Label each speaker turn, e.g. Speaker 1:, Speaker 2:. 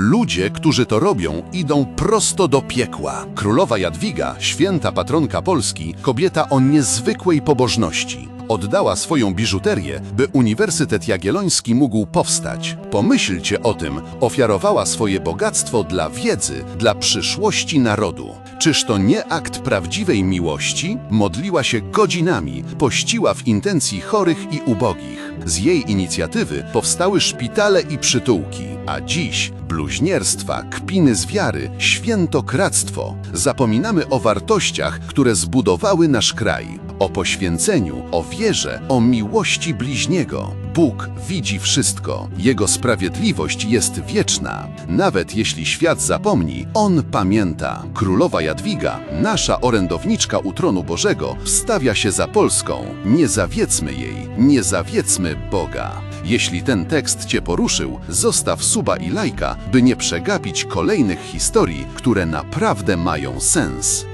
Speaker 1: Ludzie, którzy to robią, idą prosto do piekła. Królowa Jadwiga, święta patronka Polski, kobieta o niezwykłej pobożności. Oddała swoją biżuterię, by Uniwersytet Jagielloński mógł powstać. Pomyślcie o tym, ofiarowała swoje bogactwo dla wiedzy, dla przyszłości narodu. Czyż to nie akt prawdziwej miłości? Modliła się godzinami, pościła w intencji chorych i ubogich. Z jej inicjatywy powstały szpitale i przytułki, a dziś bluźnierstwa, kpiny z wiary, świętokradztwo. Zapominamy o wartościach, które zbudowały nasz kraj, o poświęceniu, o wierze, o miłości bliźniego. Bóg widzi wszystko, Jego sprawiedliwość jest wieczna. Nawet jeśli świat zapomni, On pamięta. Królowa Jadwiga, nasza orędowniczka u tronu Bożego, wstawia się za Polską. Nie zawiecmy jej, nie zawiecmy Boga. Jeśli ten tekst Cię poruszył, zostaw suba i lajka, by nie przegapić kolejnych historii, które naprawdę mają sens.